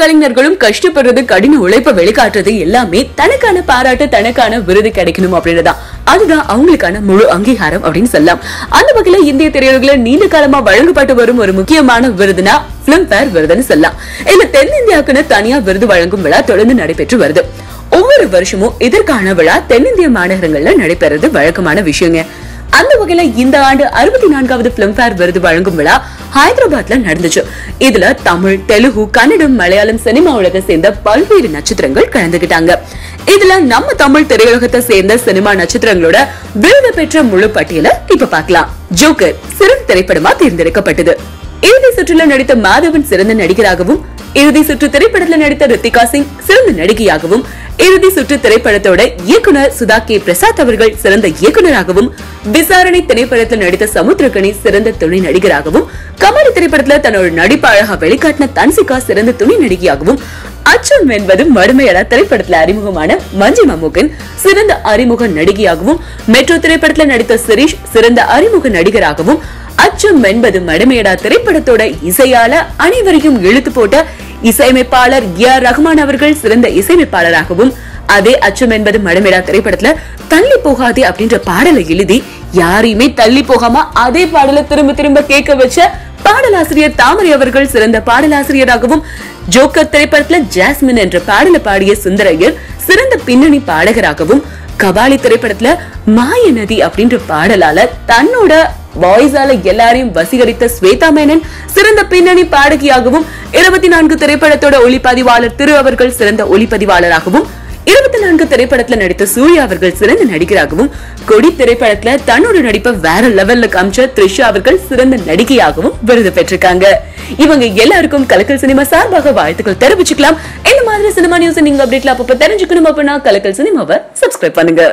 கலைஞர்களும் கஷ்டப்படுறது கடின உழைப்ப வெளிக்காட்டுறது எல்லாமே தனக்கான பாராட்டு தனக்கான விருது கிடைக்கணும் அப்படின்றதான் அதுதான் அவங்களுக்கான முழு அங்கீகாரம் அப்படின்னு சொல்லலாம். அந்த வகையில இந்திய திரையுலகில நீண்ட காலமா வழங்கப்பட்டு வரும் ஒரு முக்கியமான விருதுனா பிலிம்பேர் விருதுன்னு சொல்லலாம். இந்த தென்னிந்தியாவுக்குன்னு தனியா விருது வழங்கும் விழா தொடர்ந்து நடைபெற்று வருது. ஒவ்வொரு வருஷமும் இதற்கான விழா தென்னிந்திய மாநகரங்கள்ல நடைபெறது வழக்கமான விஷயங்க. அந்த வகையில இந்த ஆண்டு அறுபத்தி நான்காவது பிலிம்பேர் விருது வழங்கும் விழா ஹைதராபாத்ல நடந்துச்சு. இதுல தமிழ் தெலுங்கு கன்னடம் மலையாளம் சினிமா உலக சேர்ந்த பல்வேறு நட்சத்திரங்கள் கலந்துகிட்டாங்க. இதுல நம்ம தமிழ் திரையுலகத்தை சேர்ந்த சினிமா நட்சத்திரங்களோட விருது பெற்ற முழு பட்டியலை இப்ப பார்க்கலாம். ஜோக்கர் சிறந்த திரைப்படமா தேர்ந்தெடுக்கப்பட்டது. இறுதி சுற்றுல நடித்த மாதவன் சிறந்த நடிகராகவும் இறுதி சுற்று திரைப்படத்தில் நடித்த ரித்திகா சிங் சிறந்த நடிகையாகவும் இறுதி சுற்று திரைப்படத்தோட இயக்குனர் சுதா கே பிரசாத் அவர்கள் சிறந்த இயக்குனராகவும் விசாரணை திரைப்படத்தில் நடித்த சமுத்திரகனி சிறந்த துணை நடிகராகவும் கமலி திரைப்படத்தில் தன்னோட நடிப்பு அழகா வெளிக்காட்டின தன்சிகா சிறந்த துணை நடிகையாகவும் அச்சம் என்பது மடுமையடா திரைப்படத்தில் அறிமுகமான மஞ்சி மம்முகன் சிறந்த அறிமுக நடிகையாகவும் மெட்ரோ திரைப்படத்தில் நடித்த சிரீஷ் சிறந்த அறிமுக நடிகராகவும் அச்சம் என்பது மடமேடா திரைப்படத்தோட இசையால அனைவரையும் இழுத்து போட்ட இசையமைப்பாளர் ஏ ஆர் ரஹ்மான் அவர்கள் சிறந்த இசையமைப்பாளராகவும் அதே அச்சம் என்பது மடமேடா திரைப்படத்துல தள்ளி போகாதே அப்படின்ற பாடலை எழுதி யாரையுமே தள்ளி போகாம அதே பாடலை திரும்ப திரும்ப கேட்க வச்ச பாடலாசிரியர் தாமரை அவர்கள் சிறந்த பாடலாசிரியராகவும் ஜோக்கர் திரைப்படத்துல ஜாஸ்மின் என்ற பாடலை பாடிய சுந்தரையர் சிறந்த பின்னணி பாடகராகவும் கபாலி திரைப்படத்துல மாய நதி அப்படின்ற பாடலால தன்னோட வாய்ஸால எல்லாரையும் வசீகரித்த ஸ்வேதா மேனன் சிறந்த பின்னணி பாடகியாகவும் இருபத்தி நான்கு திரைப்படத்தோட ஒளிப்பதிவாளர் திரு அவர்கள் சிறந்த ஒளிப்பதிவாளராகவும் இருபத்தி நான்கு திரைப்படத்துல நடித்த சூர்யா அவர்கள் சிறந்த நடிகராகவும் கொடி திரைப்படத்துல தன்னோட நடிப்பை வேற லெவல்ல காமிச்ச த்ரிஷா அவர்கள் சிறந்த நடிகையாகவும் விருது பெற்றிருக்காங்க. இவங்க எல்லாருக்கும் கலக்கல் சினிமா சார்பாக வாழ்த்துக்கள் தெரிவிச்சுக்கலாம். இந்த மாதிரி சினிமா நியூஸ் நீங்க அப்டேட்ல அப்பப்ப தெரிஞ்சுக்கணும் அப்படின்னா கலக்கல் சினிமாவை சப்ஸ்கிரைப் பண்ணுங்க.